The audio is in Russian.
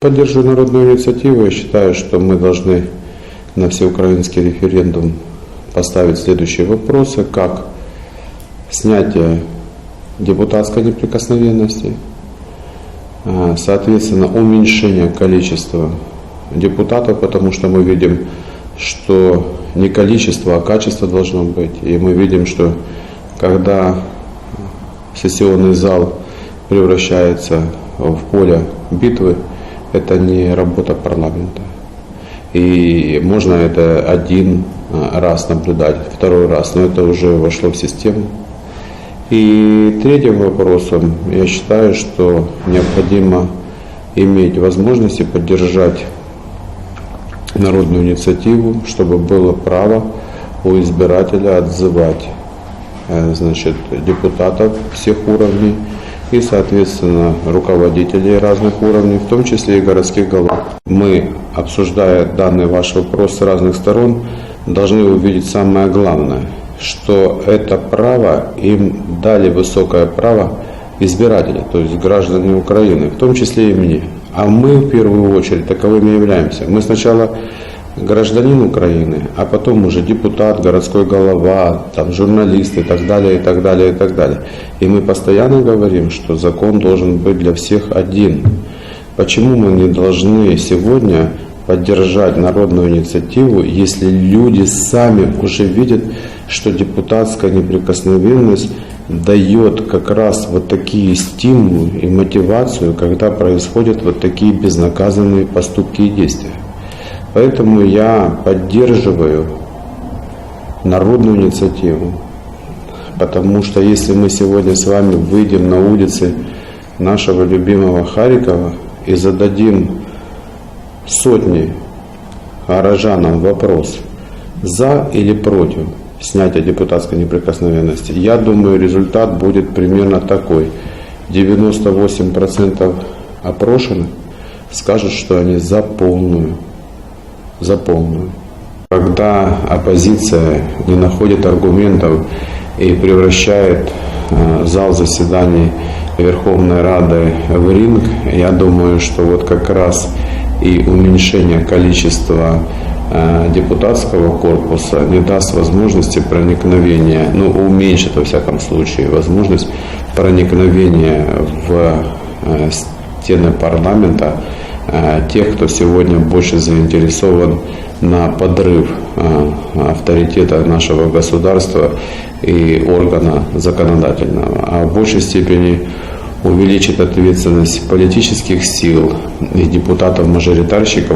Поддерживаю народную инициативу. Я считаю, что мы должны на всеукраинский референдум поставить следующие вопросы. Как снятие депутатской неприкосновенности, а, соответственно, уменьшение количества депутатов, потому что мы видим, что не количество, а качество должно быть. И мы видим, что когда сессионный зал превращается в поле битвы, это не работа парламента. И можно это один а, раз наблюдать, второй раз, но это уже вошло в систему. И третьим вопросом, я считаю, что необходимо иметь возможности поддержать народную инициативу, чтобы было право у избирателя отзывать э, значит, депутатов всех уровней и, соответственно, руководителей разных уровней, в том числе и городских голов. Мы, обсуждая данный ваш вопрос с разных сторон, должны увидеть самое главное, что это право им дали высокое право избиратели, то есть граждане Украины, в том числе и мне. А мы в первую очередь таковыми являемся. Мы сначала гражданин Украины, а потом уже депутат, городской голова, там, журналисты и так далее, и так далее, и так далее. И мы постоянно говорим, что закон должен быть для всех один. Почему мы не должны сегодня поддержать народную инициативу, если люди сами уже видят, что депутатская неприкосновенность дает как раз вот такие стимулы и мотивацию, когда происходят вот такие безнаказанные поступки и действия. Поэтому я поддерживаю народную инициативу, потому что если мы сегодня с вами выйдем на улицы нашего любимого Харькова и зададим сотни горожанам вопрос, за или против снятия депутатской неприкосновенности, я думаю, результат будет примерно такой. 98% опрошенных скажут, что они за полную. За полную. Когда оппозиция не находит аргументов и превращает э, зал заседаний Верховной Рады в ринг, я думаю, что вот как раз и уменьшение количества э, депутатского корпуса не даст возможности проникновения, ну уменьшит во всяком случае возможность проникновения в э, стены парламента тех, кто сегодня больше заинтересован на подрыв авторитета нашего государства и органа законодательного, а в большей степени увеличит ответственность политических сил и депутатов-мажоритарщиков